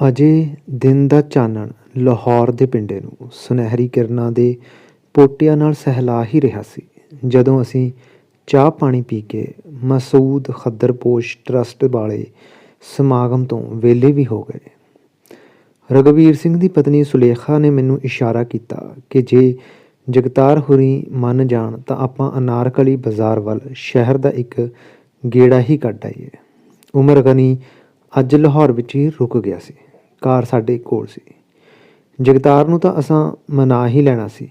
ਅਜੇ ਦਿਨ ਦਾ ਚਾਨਣ ਲਾਹੌਰ ਦੇ ਪਿੰਡੇ ਨੂੰ। ਸੁਨਹਿਰੀ ਕਿਰਨਾਂ ਦੇ ਪੋਟਿਆਂ ਨਾਲ ਸਹਿਲਾ ਹੀ ਰਿਹਾ ਸੀ। ਜਦੋਂ ਅਸੀਂ ਚਾਹ ਪਾਣੀ ਪੀ ਕੇ ਮਸੂਦ ਖੱਦਰਪੋਸ਼ ਟਰਸਟ ਵਾਲੇ ਸਮਾਗਮ ਤੋਂ ਵਿਹਲੇ ਵੀ ਹੋ ਗਏ ਰਗਵੀਰ ਸਿੰਘ ਦੀ ਪਤਨੀ ਸੁਲੇਖਾ ਨੇ ਮੈਨੂੰ ਇਸ਼ਾਰਾ ਕੀਤਾ ਕਿ ਜੇ ਜਗਤਾਰ ਹੁਰੀ ਮੰਨ ਜਾਣ ਤਾਂ ਆਪਾਂ ਅਨਾਰਕਲੀ ਬਾਜ਼ਾਰ ਵੱਲ ਸ਼ਹਿਰ ਦਾ ਇੱਕ ਗੇੜਾ ਹੀ ਕੱਢ ਆਈਏ। ਉਮਰ ਗਨੀ ਅੱਜ ਲਾਹੌਰ ਵਿੱਚ ਹੀ ਰੁਕ ਗਿਆ ਸੀ। ਕਾਰ ਸਾਡੇ ਕੋਲ ਸੀ। ਜਗਤਾਰ ਨੂੰ ਤਾਂ ਅਸਾਂ ਮਨਾ ਹੀ ਲੈਣਾ ਸੀ।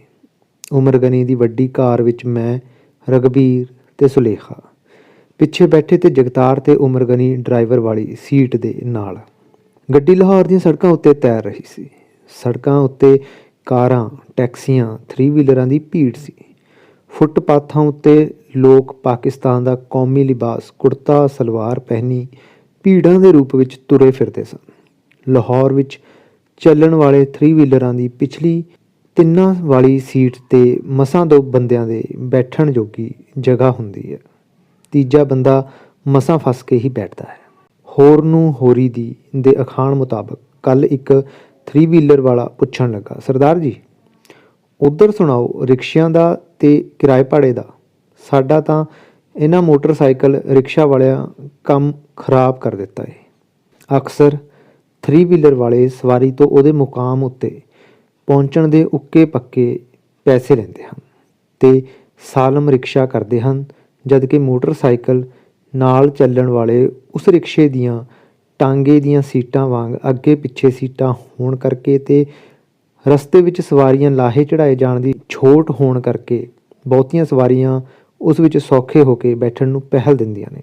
ਉਮਰ ਗਨੀ ਦੀ ਵੱਡੀ ਕਾਰ ਵਿੱਚ ਮੈਂ ਰਗਬੀਰ ਤੇ ਸੁਲੇਖਾ। ਪਿੱਛੇ ਬੈਠੇ ਤੇ ਜਗਤਾਰ ਤੇ ਉਮਰ ਗਨੀ ਡਰਾਈਵਰ ਵਾਲੀ ਸੀਟ ਦੇ ਨਾਲ। ਗੱਡੀ ਲਾਹੌਰ ਦੀਆਂ ਸੜਕਾਂ ਉੱਤੇ ਤੈਰ ਰਹੀ ਸੀ। ਸੜਕਾਂ ਉੱਤੇ ਕਾਰਾਂ, ਟੈਕਸੀਆਂ 3 ਵੀਲਰਾਂ ਦੀ ਭੀੜ ਸੀ। ਫੁੱਟਪਾਥਾਂ ਉੱਤੇ ਲੋਕ ਪਾਕਿਸਤਾਨ ਦਾ ਕੌਮੀ ਲਿਬਾਸ ਕੁੜਤਾ, ਸਲਵਾਰ ਪਹਿਨੀ ਭੀੜਾਂ ਦੇ ਰੂਪ ਵਿੱਚ ਤੁਰੇ ਫਿਰਦੇ ਸਨ। ਲਾਹੌਰ ਵਿੱਚ ਚੱਲਣ ਵਾਲੇ 3 ਵੀਲਰਾਂ ਦੀ ਪਿਛਲੀ ਤਿੰਨਾਂ ਵਾਲੀ ਸੀਟ ਤੇ ਮਸਾਂ ਦੋ ਬੰਦਿਆਂ ਦੇ ਬੈਠਣ ਜੋਗੀ ਜਗ੍ਹਾ ਹੁੰਦੀ ਹੈ। ਤੀਜਾ ਬੰਦਾ ਮਸਾਂ ਫਸ ਕੇ ਹੀ ਬੈਠਦਾ ਹੈ। ਹੋਰ ਨੂੰ ਹੋਰੀ ਦੀ ਦੇ ਅਖਾਣ ਮੁਤਾਬਕ ਕੱਲ ਇੱਕ 3 ਵੀਲਰ ਵਾਲਾ ਪੁੱਛਣ ਲੱਗਾ, ਸਰਦਾਰ ਜੀ, ਉਧਰ ਸੁਣਾਓ, ਰਿਕਸ਼ਿਆਂ ਦਾ ਤੇ ਕਿਰਾਏ ਭਾੜੇ ਦਾ? ਸਾਡਾ ਤਾਂ ਇਹਨਾਂ ਮੋਟਰਸਾਈਕਲ ਰਿਕਸ਼ਾ ਵਾਲਿਆਂ ਕੰਮ ਖਰਾਬ ਕਰ ਦਿੱਤਾ ਹੈ ਅਕਸਰ 3 ਵੀਲਰ ਵਾਲੇ ਸਵਾਰੀ ਤੋਂ ਉਹਦੇ ਮੁਕਾਮ ਉੱਤੇ ਪਹੁੰਚਣ ਦੇ ਉੱਕੇ ਪੱਕੇ ਪੈਸੇ ਲੈਂਦੇ ਹਨ ਤੇ ਸਾਲਮ ਰਿਕਸ਼ਾ ਕਰਦੇ ਹਨ, ਜਦਕਿ ਮੋਟਰਸਾਈਕਲ ਨਾਲ ਚੱਲਣ ਵਾਲੇ ਉਸ ਰਿਕਸ਼ੇ ਦੀਆਂ ਟਾਂਗੇ ਦੀਆਂ ਸੀਟਾਂ ਵਾਂਗ ਅੱਗੇ ਪਿੱਛੇ ਸੀਟਾਂ ਹੋਣ ਕਰਕੇ ਤੇ ਰਸਤੇ ਵਿੱਚ ਸਵਾਰੀਆਂ ਲਾਹੇ ਚੜਾਏ ਜਾਣ ਦੀ ਛੋਟ ਹੋਣ ਕਰਕੇ ਬਹੁਤੀਆਂ ਸਵਾਰੀਆਂ ਉਸ ਵਿੱਚ ਸੌਖੇ ਹੋ ਕੇ ਬੈਠਣ ਨੂੰ ਪਹਿਲ ਦਿੰਦੀਆਂ ਨੇ।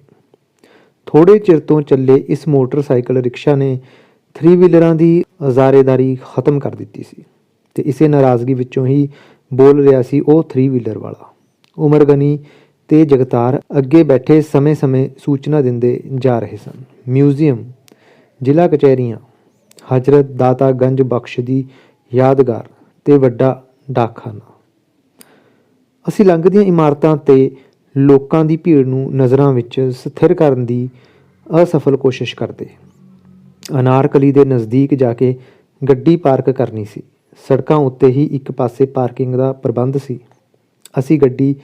ਥੋੜੇ ਚਿਰ ਤੋਂ ਚੱਲੇ ਇਸ ਮੋਟਰਸਾਈਕਲ ਰਿਕਸ਼ਾ ਨੇ ਥਰੀ ਵੀਲਰਾਂ ਦੀ ਅਜ਼ਾਰੇਦਾਰੀ ਖਤਮ ਕਰ ਦਿੱਤੀ ਸੀ ਤੇ ਇਸੇ ਨਾਰਾਜ਼ਗੀ ਵਿੱਚੋਂ ਹੀ ਬੋਲ ਰਿਹਾ ਸੀ ਉਹ ਥਰੀ ਵੀਲਰ ਵਾਲਾ। ਉਮਰ ਗਨੀ ਤੇ ਜਗਤਾਰ ਅੱਗੇ ਬੈਠੇ ਸਮੇਂ-ਸਮੇਂ ਸੂਚਨਾ ਦਿੰਦੇ ਜਾ ਰਹੇ ਸਨ। ਮਿਊਜ਼ੀਅਮ, ਜ਼ਿਲ੍ਹਾ ਕਚਹਿਰੀਆਂ, ਹਜ਼ਰਤ ਦਾਤਾ ਗੰਜ ਬਖਸ਼ ਦੀ ਯਾਦਗਾਰ ਤੇ ਵੱਡਾ ਡਾਕਖਾਨਾ। ਅਸੀਂ ਲੰਘਦੀਆਂ ਇਮਾਰਤਾਂ ਤੇ ਲੋਕਾਂ ਦੀ ਭੀੜ ਨੂੰ ਨਜ਼ਰਾਂ ਵਿੱਚ ਸਥਿਰ ਕਰਨ ਦੀ ਅਸਫਲ ਕੋਸ਼ਿਸ਼ ਕਰਦੇ। ਅਨਾਰਕਲੀ ਦੇ ਨਜ਼ਦੀਕ ਜਾ ਕੇ ਗੱਡੀ ਪਾਰਕ ਕਰਨੀ ਸੀ। ਸੜਕਾਂ ਉੱਤੇ ਹੀ ਇੱਕ ਪਾਸੇ ਪਾਰਕਿੰਗ ਦਾ ਪ੍ਰਬੰਧ ਸੀ। ਅਸੀਂ ਗੱਡੀ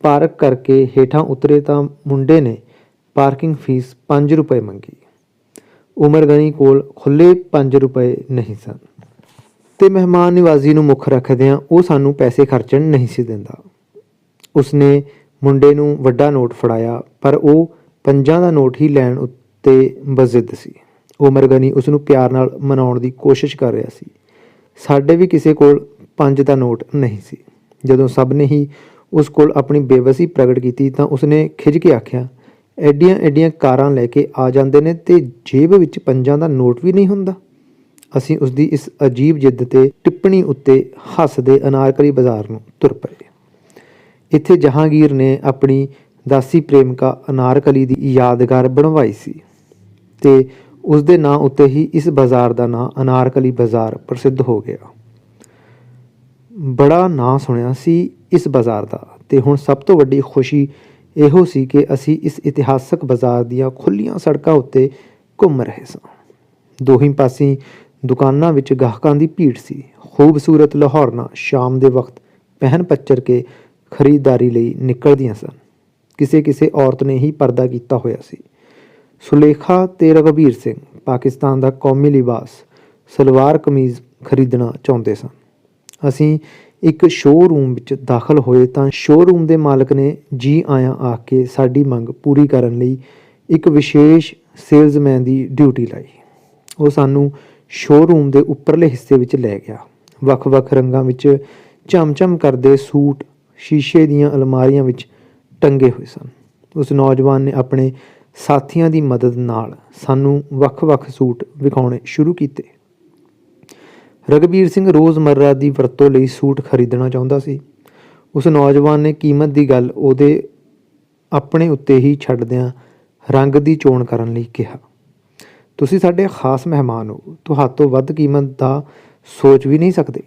ਪਾਰਕ ਕਰਕੇ ਹੇਠਾਂ ਉਤਰੇ ਤਾਂ ਮੁੰਡੇ ਨੇ ਪਾਰਕਿੰਗ ਫੀਸ 5 ਰੁਪਏ ਮੰਗੀ। ਉਮਰ ਗਨੀ ਕੋਲ ਖੁੱਲੇ 5 ਰੁਪਏ ਨਹੀਂ ਸਨ। ਤੇ ਮਹਿਮਾਨ ਨਿਵਾਜ਼ੀ ਨੂੰ ਮੁੱਖ ਰੱਖਦਿਆਂ ਉਹ ਸਾਨੂੰ ਪੈਸੇ ਖਰਚਣ ਨਹੀਂ ਸੀ ਦਿੰਦਾ। ਉਸਨੇ ਮੁੰਡੇ ਨੂੰ ਵੱਡਾ ਨੋਟ ਫੜਾਇਆ, ਪਰ ਉਹ ਪੰਜਾਂ ਦਾ ਨੋਟ ਹੀ ਲੈਣ ਉੱਤੇ ਬਜ਼ਿੱਦ ਸੀ। ਉਮਰ ਗਨੀ ਉਸ ਨੂੰ ਪਿਆਰ ਨਾਲ ਮਨਾਉਣ ਦੀ ਕੋਸ਼ਿਸ਼ ਕਰ ਰਿਹਾ ਸੀ। ਸਾਡੇ ਵੀ ਕਿਸੇ ਕੋਲ ਪੰਜ ਦਾ ਨੋਟ ਨਹੀਂ ਸੀ। ਜਦੋਂ ਸਭ ਨੇ ਹੀ ਉਸ ਕੋਲ ਆਪਣੀ ਬੇਵਸੀ ਪ੍ਰਗਟ ਕੀਤੀ ਤਾਂ ਉਸਨੇ ਖਿੱਚ ਕੇ ਆਖਿਆ, ਐਡੀਆਂ ਐਡੀਆਂ ਕਾਰਾਂ ਲੈ ਕੇ ਆ ਜਾਂਦੇ ਨੇ ਤੇ ਜੇਬ ਵਿੱਚ ਪੰਜਾਂ ਦਾ ਨੋਟ ਵੀ ਨਹੀਂ ਹੁੰਦਾ? ਅਸੀਂ ਉਸ ਦੀ ਇਸ ਅਜੀਬ ਜਿੱਦ ਤੇ ਟਿੱਪਣੀ ਉੱਤੇ ਹੱਸਦੇ ਅਨਾਰਕਲੀ ਬਾਜ਼ਾਰ ਨੂੰ ਤੁਰ ਪਏ। ਇੱਥੇ ਜਹਾਂਗੀਰ ਨੇ ਆਪਣੀ ਦਾਸੀ ਪ੍ਰੇਮਿਕਾ ਅਨਾਰਕਲੀ ਦੀ ਯਾਦਗਾਰ ਬਣਵਾਈ ਸੀ ਤੇ ਉਸ ਦੇ ਨਾਂ ਉੱਤੇ ਹੀ ਇਸ ਬਾਜ਼ਾਰ ਦਾ ਨਾਂ ਅਨਾਰਕਲੀ ਬਾਜ਼ਾਰ ਪ੍ਰਸਿੱਧ ਹੋ ਗਿਆ। ਬੜਾ ਨਾਂ ਸੁਣਿਆ ਸੀ ਇਸ ਬਾਜ਼ਾਰ ਦਾ ਤੇ ਹੁਣ ਸਭ ਤੋਂ ਵੱਡੀ ਖੁਸ਼ੀ ਇਹੋ ਸੀ ਕਿ ਅਸੀਂ ਇਸ ਇਤਿਹਾਸਕ ਬਾਜ਼ਾਰ ਦੀਆਂ ਖੁੱਲੀਆਂ ਸੜਕਾਂ ਉੱਤੇ ਘੁੰਮ ਰਹੇ ਸਾਂ। ਦੋਹੀਂ ਪਾਸੇ ਦੁਕਾਨਾਂ ਵਿੱਚ ਗਾਹਕਾਂ ਦੀ ਭੀੜ ਸੀ। ਖੂਬਸੂਰਤ ਲਾਹੌਰਨਾ ਸ਼ਾਮ ਦੇ ਵਕਤ ਪਹਿਨ ਪੱਚਰ ਕੇ ਖਰੀਦਦਾਰੀ ਲਈ ਨਿਕਲਦੀਆਂ ਸਨ। ਕਿਸੇ ਕਿਸੇ ਔਰਤ ਨੇ ਹੀ ਪਰਦਾ ਕੀਤਾ ਹੋਇਆ ਸੀ। ਸੁਲੇਖਾ ਤੇ ਰਗਵੀਰ ਸਿੰਘ ਪਾਕਿਸਤਾਨ ਦਾ ਕੌਮੀ ਲਿਬਾਸ ਸਲਵਾਰ ਕਮੀਜ਼ ਖਰੀਦਣਾ ਚਾਹੁੰਦੇ ਸਨ। ਅਸੀਂ ਇੱਕ ਸ਼ੋਅਰੂਮ ਵਿੱਚ ਦਾਖਲ ਹੋਏ ਤਾਂ ਸ਼ੋਅਰੂਮ ਦੇ ਮਾਲਕ ਨੇ ਜੀ ਆਇਆਂ ਆ ਕੇ ਸਾਡੀ ਮੰਗ ਪੂਰੀ ਕਰਨ ਲਈ ਇੱਕ ਵਿਸ਼ੇਸ਼ ਸੇਲਜ਼ਮੈਨ ਦੀ ਡਿਊਟੀ ਲਾਈ। ਉਹ ਸਾਨੂੰ ਸ਼ੋਅਰੂਮ ਦੇ ਉੱਪਰਲੇ ਹਿੱਸੇ ਵਿੱਚ ਲੈ ਗਿਆ। ਵੱਖ-ਵੱਖ ਰੰਗਾਂ ਵਿੱਚ ਚਮਚਮ ਕਰਦੇ ਸੂਟ ਸ਼ੀਸ਼ੇ ਦੀਆਂ ਅਲਮਾਰੀਆਂ ਵਿੱਚ ਟੰਗੇ ਹੋਏ ਸਨ। ਉਸ ਨੌਜਵਾਨ ਨੇ ਆਪਣੇ ਸਾਥੀਆਂ ਦੀ ਮਦਦ ਨਾਲ ਸਾਨੂੰ ਵੱਖ-ਵੱਖ ਸੂਟ ਵਿਖਾਉਣੇ ਸ਼ੁਰੂ ਕੀਤੇ। ਰਗਵੀਰ ਸਿੰਘ ਰੋਜ਼ਮਰਰਾ ਦੀ ਵਰਤੋਂ ਲਈ ਸੂਟ ਖਰੀਦਣਾ ਚਾਹੁੰਦਾ ਸੀ। ਉਸ ਨੌਜਵਾਨ ਨੇ ਕੀਮਤ ਦੀ ਗੱਲ ਉਹਦੇ ਆਪਣੇ ਉੱਤੇ ਹੀ ਛੱਡਦਿਆਂ ਰੰਗ ਦੀ ਚੋਣ ਕਰਨ ਲਈ ਕਿਹਾ, ਤੁਸੀਂ ਸਾਡੇ ਖਾਸ ਮਹਿਮਾਨ ਹੋ, ਤੁਹਾਤੋਂ ਵੱਧ ਕੀਮਤ ਦਾ ਸੋਚ ਵੀ ਨਹੀਂ ਸਕਦੇ।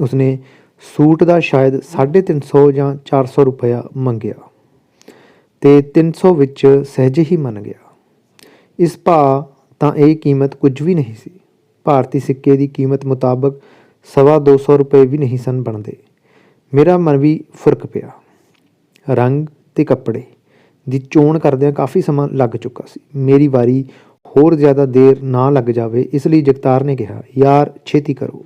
ਉਸਨੇ ਸੂਟ ਦਾ ਸ਼ਾਇਦ 350 ਜਾਂ 400 ਰੁਪਇਆ ਮੰਗਿਆ। ਤੇ 300 ਵਿੱਚ ਸਹਿਜੇ ਹੀ ਮੰਨ ਗਿਆ। ਇਸ ਭਾ ਤਾਂ ਇਹ ਕੀਮਤ ਕੁਝ ਵੀ ਨਹੀਂ ਸੀ। ਭਾਰਤੀ ਸਿੱਕੇ ਦੀ ਕੀਮਤ ਮੁਤਾਬਕ ਸਵਾ ਦੋ ਸੌ ਰੁਪਏ ਵੀ ਨਹੀਂ ਸਨ ਬਣਦੇ। ਮੇਰਾ ਮਨ ਵੀ ਫੁਰਕ ਪਿਆ। ਰੰਗ ਤੇ ਕੱਪੜੇ ਦੀ ਚੋਣ ਕਰਦਿਆਂ ਕਾਫੀ ਸਮਾਂ ਲੱਗ ਚੁੱਕਾ ਸੀ। ਮੇਰੀ ਵਾਰੀ ਹੋਰ ਜ਼ਿਆਦਾ ਦੇਰ ਨਾ ਲੱਗ ਜਾਵੇ, ਇਸ ਲਈ ਜਗਤਾਰ ਨੇ ਕਿਹਾ, ਯਾਰ, ਛੇਤੀ ਕਰੋ।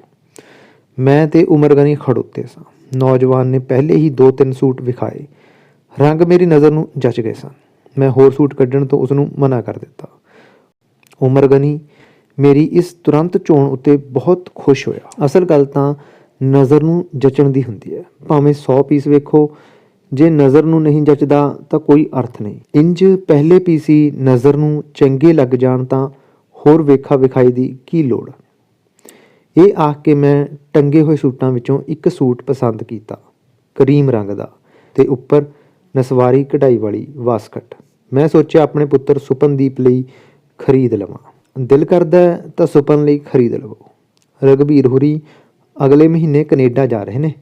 ਮੈਂ ਤੇ ਉਮਰਗਨੀ ਖੜੋਤੇ ਸਾਂ। ਨੌਜਵਾਨ ਨੇ ਪਹਿਲੇ ਹੀ ਦੋ ਤਿੰਨ ਸੂਟ ਵਿਖਾਏ। ਰੰਗ ਮੇਰੀ ਨਜ਼ਰ ਨੂੰ ਜੱਚ ਗਏ ਸਨ। ਮੈਂ ਹੋਰ ਸੂਟ ਕੱਢਣ ਤੋਂ ਉਸ ਨੂੰ ਮਨਾ ਕਰ ਦਿੱਤਾ। ਉਮਰ ਗਨੀ, ਮੇਰੀ ਇਸ ਤੁਰੰਤ ਚੋਣ ਉੱਤੇ ਬਹੁਤ ਖੁਸ਼ ਹੋਇਆ। ਅਸਲ ਗੱਲ ਤਾਂ ਨਜ਼ਰ ਨੂੰ ਜਚਣ ਦੀ ਹੁੰਦੀ ਹੈ। ਭਾਵੇਂ 100 ਪੀਸ ਵੇਖੋ, ਜੇ ਨਜ਼ਰ ਨੂੰ ਨਹੀਂ ਜਚਦਾ ਤਾਂ ਕੋਈ ਅਰਥ ਨਹੀਂ। ਇੰਜ ਪਹਿਲੇ ਪੀਸ ਹੀ ਨਜ਼ਰ ਨੂੰ ਚੰਗੇ ਲੱਗ ਜਾਣ ਤਾਂ ਹੋਰ ਵੇਖਾ ਵਿਖਾਈ ਦੀ ਕੀ ਲੋੜ? ਇਹ ਆਖ ਕੇ ਮੈਂ ਟੰਗੇ ਹੋਏ ਸੂਟਾਂ ਵਿੱਚੋਂ ਇੱਕ ਸੂਟ ਪਸੰਦ ਕੀਤਾ, ਕਰੀਮ ਰੰਗ ਦਾ ਤੇ ਉੱਪਰ ਨਸਵਾਰੀ ਕਢਾਈ ਵਾਲੀ ਵਾਸਕਟ ਮੈਂ ਸੋਚਿਆ ਆਪਣੇ ਪੁੱਤਰ ਸੁਪਨਦੀਪ ਲਈ ਖਰੀਦ ਲਵਾਂ। ਦਿਲ ਕਰਦਾ ਤਾਂ ਸੁਪਨ ਲਈ ਖਰੀਦ ਲਵੋ। ਰਗਵੀਰ ਹੁਰੀ, ਅਗਲੇ ਮਹੀਨੇ ਕੈਨੇਡਾ ਜਾ ਰਹੇ ਨੇ।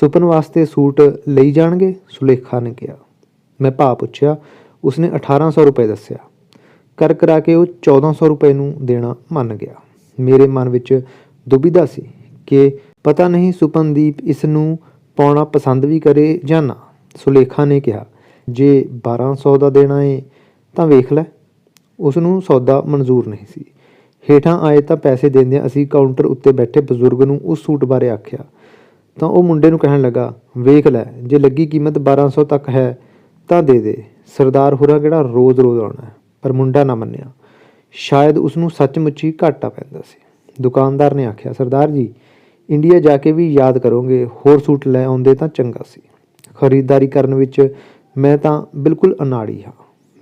ਸੁਪਨ ਵਾਸਤੇ ਸੂਟ ਲਈ ਜਾਣਗੇ? ਸੁਲੇਖਾ ਨੇ ਕਿਹਾ। ਮੈਂ ਭਾਅ ਪੁੱਛਿਆ। ਉਸਨੇ 1800 ਰੁਪਏ ਦੱਸਿਆ। ਕਰ ਕਰਾ ਕੇ ਉਹ 1400 ਰੁਪਏ ਨੂੰ ਦੇਣਾ ਮੰਨ ਗਿਆ। ਮੇਰੇ ਮਨ ਵਿੱਚ ਦੁਬਿਧਾ ਸੀ ਕਿ ਪਤਾ ਨਹੀਂ ਸੁਪਨਦੀਪ ਇਸ ਨੂੰ ਪਾਉਣਾ ਪਸੰਦ ਵੀ ਕਰੇ ਜਾਂ ਨਾ। ਸੁਲੇਖਾ ਨੇ ਕਿਹਾ, ਜੇ 1200 ਦਾ ਦੇਣਾ ਏ, ਤਾਂ ਵੇਖ ਲੈ ਉਸ ਨੂੰ ਸੌਦਾ ਮਨਜ਼ੂਰ ਨਹੀਂ ਸੀ। ਹੇਠਾਂ ਆਏ ਤਾਂ ਪੈਸੇ ਦਿੰਦਿਆਂ ਅਸੀਂ ਕਾਊਂਟਰ ਉੱਤੇ ਬੈਠੇ ਬਜ਼ੁਰਗ ਨੂੰ ਉਸ ਸੂਟ ਬਾਰੇ ਆਖਿਆ। ਤਾਂ ਉਹ ਮੁੰਡੇ ਨੂੰ ਕਹਿਣ ਲੱਗਾ, ਵੇਖ ਲੈ, ਜੇ ਲੱਗੀ ਕੀਮਤ 1200 ਤੱਕ ਹੈ, ਤਾਂ ਦੇ ਦੇ, ਸਰਦਾਰ ਹੁਰਾ ਕਿਹੜਾ ਰੋਜ਼-ਰੋਜ਼ ਆਉਣਾ ਪਰ ਮੁੰਡਾ ਨਾ ਮੰਨਿਆ। ਸ਼ਾਇਦ ਉਸ ਨੂੰ ਸੱਚਮੁੱਚ ਹੀ ਘਾਟਾ ਪੈਂਦਾ ਸੀ। ਦੁਕਾਨਦਾਰ ਨੇ ਆਖਿਆ, ਸਰਦਾਰ ਜੀ, ਇੰਡੀਆ ਜਾ ਕੇ ਵੀ ਯਾਦ ਕਰੋਗੇ, ਹੋਰ ਸੂਟ ਲੈ ਆਉਂਦੇ ਤਾਂ ਚੰਗਾ ਸੀ। ਖਰੀਦਦਾਰੀ ਕਰਨ ਵਿੱਚ ਮੈਂ ਤਾਂ ਬਿਲਕੁਲ ਅਨਾੜੀ ਹਾਂ।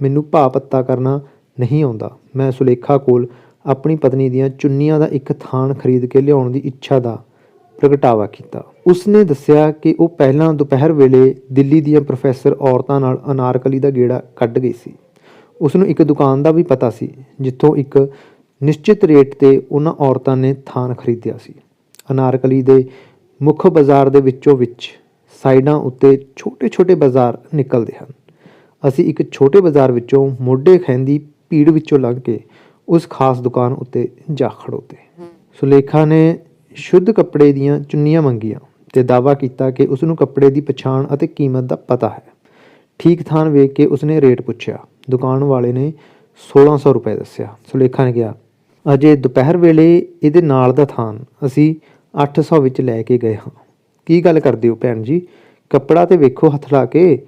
ਮੈਨੂੰ ਭਾਅ ਪੱਤਾ ਕਰਨਾ ਨਹੀਂ ਆਉਂਦਾ। ਮੈਂ ਸੁਲੇਖਾ ਕੋਲ ਆਪਣੀ ਪਤਨੀ ਦੀਆਂ ਚੁੰਨੀਆਂ ਦਾ ਇੱਕ ਥਾਨ ਖਰੀਦ ਕੇ ਲਿਆਉਣ ਦੀ ਇੱਛਾ ਦਾ ਪ੍ਰਗਟਾਵਾ ਕੀਤਾ। ਉਸਨੇ ਦੱਸਿਆ ਕਿ ਉਹ ਪਹਿਲਾਂ ਦੁਪਹਿਰ ਵੇਲੇ ਦਿੱਲੀ ਦੀਆਂ ਪ੍ਰੋਫੈਸਰ ਔਰਤਾਂ ਨਾਲ ਅਨਾਰਕਲੀ ਦਾ ਗੇੜਾ ਕੱਢ ਗਈ ਸੀ। ਉਸ ਨੂੰ ਇੱਕ ਦੁਕਾਨ ਦਾ ਵੀ ਪਤਾ ਸੀ, ਜਿੱਥੋਂ ਇੱਕ ਨਿਸ਼ਚਿਤ ਰੇਟ ਤੇ ਉਹਨਾਂ ਔਰਤਾਂ ਨੇ ਥਾਨ ਖਰੀਦਿਆ ਸੀ। ਅਨਾਰਕਲੀ ਦੇ ਮੁੱਖ ਬਾਜ਼ਾਰ ਦੇ ਵਿੱਚੋਂ ਵਿੱਚ ਸਾਈਡਾਂ ਉੱਤੇ ਛੋਟੇ-ਛੋਟੇ ਬਾਜ਼ਾਰ ਨਿਕਲਦੇ ਹਨ। ਅਸੀਂ ਇੱਕ ਛੋਟੇ ਬਾਜ਼ਾਰ ਵਿੱਚੋਂ ਮੋਢੇ ਖੈਂਦੀ ਭੀੜ ਵਿੱਚੋਂ ਲੰਘ ਕੇ ਉਸ ਖਾਸ ਦੁਕਾਨ ਉੱਤੇ ਜਾ ਖੜੋਤੇ। ਸੁਲੇਖਾ ਨੇ ਸ਼ੁੱਧ ਕੱਪੜੇ ਦੀਆਂ ਚੁੰਨੀਆਂ ਮੰਗੀਆਂ ਤੇ ਦਾਅਵਾ ਕੀਤਾ ਕਿ ਉਸ ਨੂੰ ਕੱਪੜੇ ਦੀ ਪਛਾਣ ਅਤੇ ਕੀਮਤ ਦਾ ਪਤਾ ਹੈ। ਠੀਕ ਥਾਨ ਵੇਖ ਕੇ ਉਸਨੇ ਰੇਟ ਪੁੱਛਿਆ। ਦੁਕਾਨ ਵਾਲੇ ਨੇ 1600 ਰੁਪਏ ਦੱਸਿਆ। ਸੁਲੇਖਾ ਨੇ ਕਿਹਾ, ਅਜੇ ਦੁਪਹਿਰ ਵੇਲੇ ਇਹਦੇ ਨਾਲ ਦਾ ਥਾਨ। ਅਸੀਂ 800 ਵਿੱਚ ਲੈ ਕੇ ਗਏ ਹਾਂ। ਕੀ ਗੱਲ ਕਰਦੇ ਹੋ ਭੈਣ ਜੀ? ਕੱਪੜਾ ਤੇ ਵੇਖੋ ਹੱਥ ਲਾ ਕੇ,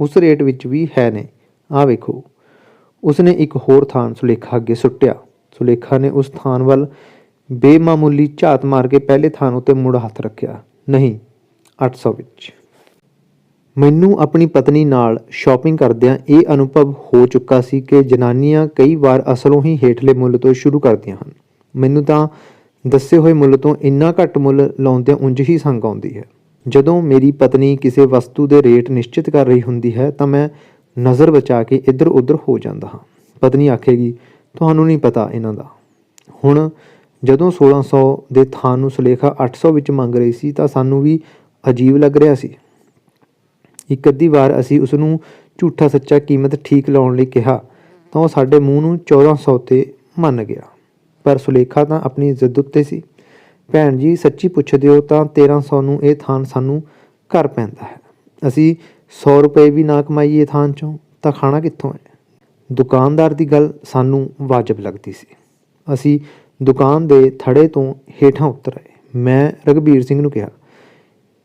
ਉਸ ਰੇਟ ਵਿੱਚ ਵੀ ਹੈ ਨੇ। ਆਹ ਵੇਖੋ। ਉਸਨੇ ਇੱਕ ਹੋਰ ਥਾਨ ਸੁਲੇਖਾ ਅੱਗੇ ਸੁੱਟਿਆ। ਸੁਲੇਖਾ ਨੇ ਉਸ ਥਾਨ ਵੱਲ ਬੇਮਾਮੂਲੀ ਝਾਤ ਮਾਰ ਕੇ ਪਹਿਲੇ ਥਾਨ ਉੱਤੇ ਮੁੜ ਹੱਥ ਰੱਖਿਆ। ਨਹੀਂ 800 ਵਿੱਚ। ਮੈਨੂੰ ਆਪਣੀ ਪਤਨੀ ਨਾਲ ਸ਼ਾਪਿੰਗ ਕਰਦਿਆਂ ਇਹ ਅਨੁਭਵ ਹੋ ਚੁੱਕਾ ਸੀ ਕਿ ਜਨਾਨੀਆਂ ਕਈ ਵਾਰ ਅਸਲੋਂ ਹੀ ਹੇਠਲੇ ਮੁੱਲ ਤੋਂ ਸ਼ੁਰੂ ਕਰਦੀਆਂ ਹਨ। ਮੈਨੂੰ ਤਾਂ ਦੱਸੇ ਹੋਏ ਮੁੱਲ ਤੋਂ ਇੰਨਾ ਘੱਟ ਮੁੱਲ ਲਾਉਂਦਿਆਂ ਉਂਝ ਹੀ ਸੰਗ ਆਉਂਦੀ ਹੈ। ਜਦੋਂ ਮੇਰੀ ਪਤਨੀ ਕਿਸੇ ਵਸਤੂ ਦੇ ਰੇਟ ਨਿਸ਼ਚਿਤ ਕਰ ਰਹੀ ਹੁੰਦੀ ਹੈ ਤਾਂ ਮੈਂ ਨਜ਼ਰ ਬਚਾ ਕੇ ਇੱਧਰ ਉੱਧਰ ਹੋ ਜਾਂਦਾ ਹਾਂ। ਪਤਨੀ ਆਖੇਗੀ, ਤੁਹਾਨੂੰ ਨਹੀਂ ਪਤਾ ਇਹਨਾਂ ਦਾ। ਹੁਣ ਜਦੋਂ 1600 ਦੇ ਥਾਂ ਨੂੰ ਸੁਲੇਖਾ 800 ਵਿੱਚ ਮੰਗ ਰਹੀ ਸੀ ਤਾਂ ਸਾਨੂੰ ਵੀ ਅਜੀਬ ਲੱਗ ਰਿਹਾ ਸੀ। ਇੱਕ ਅੱਧੀ ਵਾਰ ਅਸੀਂ ਉਸ ਨੂੰ ਝੂਠਾ ਸੱਚਾ ਕੀਮਤ ਠੀਕ ਲਾਉਣ ਲਈ ਕਿਹਾ ਤਾਂ ਉਹ ਸਾਡੇ ਮੂੰਹ ਨੂੰ 1400 ਤੇ ਮੰਨ ਗਿਆ। ਪਰ ਸੁਲੇਖਾ ਤਾਂ ਆਪਣੀ ਜ਼ਿੱਦ ਉੱਤੇ ਸੀ। ਭੈਣ ਜੀ, ਸੱਚੀ ਪੁੱਛਦੇ ਹੋ ਤਾਂ 1300 ਨੂੰ ਇਹ ਥਾਨ ਸਾਨੂੰ ਘਰ ਪੈਂਦਾ ਹੈ। ਅਸੀਂ 100 ਰੁਪਏ ਵੀ ਨਾ ਕਮਾਈਏ ਥਾਨ ਚੋਂ, ਤਾਂ ਖਾਣਾ ਕਿੱਥੋਂ ਹੈ? ਦੁਕਾਨਦਾਰ ਦੀ ਗੱਲ ਸਾਨੂੰ ਵਾਜਬ ਲੱਗਦੀ ਸੀ। ਅਸੀਂ ਦੁਕਾਨ ਦੇ ਥੜੇ ਤੋਂ ਹੇਠਾਂ ਉਤਰ ਆਏ। ਮੈਂ ਰਗਵੀਰ ਸਿੰਘ ਨੂੰ ਕਿਹਾ,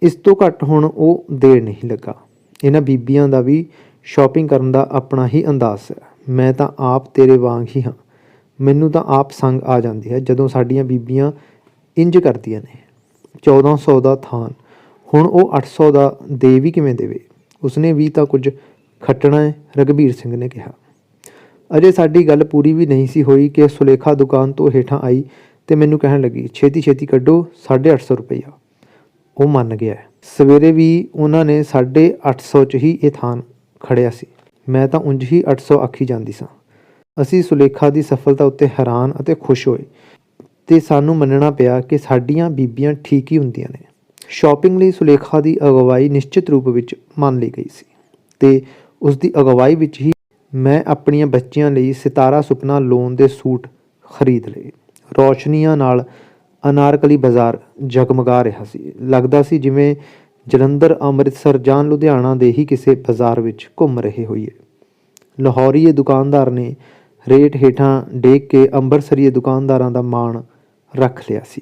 ਇਸ ਤੋਂ ਘੱਟ ਹੁਣ ਉਹ ਦੇਰ ਨਹੀਂ ਲੱਗਾ। ਇਹਨਾਂ ਬੀਬੀਆਂ ਦਾ ਵੀ ਸ਼ਾਪਿੰਗ ਕਰਨ ਦਾ ਆਪਣਾ ਹੀ ਅੰਦਾਜ਼ ਹੈ। ਮੈਂ ਤਾਂ ਆਪ ਤੇਰੇ ਵਾਂਗ ਹੀ ਹਾਂ। ਮੈਨੂੰ ਤਾਂ ਆਪ ਸੰਗ ਆ ਜਾਂਦੀ ਹੈ ਜਦੋਂ ਸਾਡੀਆਂ ਬੀਬੀਆਂ ਇੰਜ ਕਰਦੀਆਂ ਨੇ। 1400 ਦਾ ਥਾਨ। ਹੁਣ ਉਹ 800 ਦਾ ਦੇ ਵੀ ਕਿਵੇਂ ਦੇਵੇ? ਉਸਨੇ ਵੀ ਤਾਂ ਕੁਝ ਖੱਟਣਾ ਹੈ ਰਗਵੀਰ ਸਿੰਘ ਨੇ ਕਿਹਾ। ਅਜੇ ਸਾਡੀ ਗੱਲ ਪੂਰੀ ਵੀ ਨਹੀਂ ਸੀ ਹੋਈ ਕਿ ਸੁਲੇਖਾ ਦੁਕਾਨ ਤੋਂ ਹੇਠਾਂ ਆਈ ਤੇ ਮੈਨੂੰ ਕਹਿਣ ਲੱਗੀ, ਛੇਤੀ ਛੇਤੀ ਕੱਢੋ 850 ਰੁਪਈਆ। ਉਹ ਮੰਨ ਗਿਆ। ਸਵੇਰੇ ਵੀ ਉਹਨਾਂ ਨੇ 850 ਚ ਹੀ ਇਹ ਥਾਨ ਖੜਿਆ ਸੀ। ਮੈਂ ਤਾਂ ਉਂਝ ਹੀ 800 ਆਖੀ ਜਾਂਦੀ ਸਾਂ। ਅਸੀਂ ਸੁਲੇਖਾ ਦੀ ਸਫਲਤਾ ਉੱਤੇ ਹੈਰਾਨ ਅਤੇ ਖੁਸ਼ ਹੋਏ ਤੇ ਸਾਨੂੰ ਮੰਨਣਾ ਪਿਆ ਕਿ ਸਾਡੀਆਂ ਬੀਬੀਆਂ ਠੀਕ ਹੀ ਹੁੰਦੀਆਂ ਨੇ। ਸ਼ਾਪਿੰਗ ਲਈ ਸੁਲੇਖਾ ਦੀ ਅਗਵਾਈ ਨਿਸ਼ਚਿਤ ਰੂਪ ਵਿੱਚ ਮੰਨ ਲਈ ਗਈ ਸੀ ਤੇ ਉਸ ਦੀ ਅਗਵਾਈ ਵਿੱਚ ਹੀ ਮੈਂ ਆਪਣੀਆਂ ਬੱਚੀਆਂ ਲਈ ਸਿਤਾਰਾ ਸੁਪਨਾ ਲੋਨ ਦੇ ਸੂਟ ਖਰੀਦ ਲਏ। ਰੌਸ਼ਨੀਆਂ ਨਾਲ ਅਨਾਰਕਲੀ ਬਾਜ਼ਾਰ ਜਗਮਗਾ ਰਿਹਾ ਸੀ। ਲੱਗਦਾ ਸੀ ਜਿਵੇਂ ਜਲੰਧਰ, ਅੰਮ੍ਰਿਤਸਰ ਜਾਂ ਲੁਧਿਆਣਾ ਦੇ ਹੀ ਕਿਸੇ ਬਾਜ਼ਾਰ ਵਿੱਚ ਘੁੰਮ ਰਹੇ ਹੋਈਏ। ਲਾਹੌਰੀਏ ਦੁਕਾਨਦਾਰ ਨੇ ਰੇਟ ਹੇਠਾਂ ਡੇਕ ਕੇ ਅੰਬਰਸਰੀਏ ਦੁਕਾਨਦਾਰਾਂ ਦਾ ਮਾਣ ਰੱਖ ਲਿਆ ਸੀ।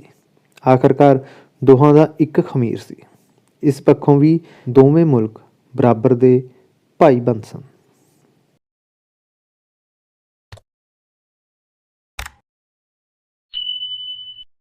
ਆਖਰਕਾਰ ਦੋਹਾਂ ਦਾ ਇੱਕ ਖਮੀਰ ਸੀ। ਇਸ ਪੱਖੋਂ ਵੀ ਦੋਵੇਂ ਮੁਲਕ ਬਰਾਬਰ ਦੇ ਭਾਈ ਬੰਦ ਸਨ।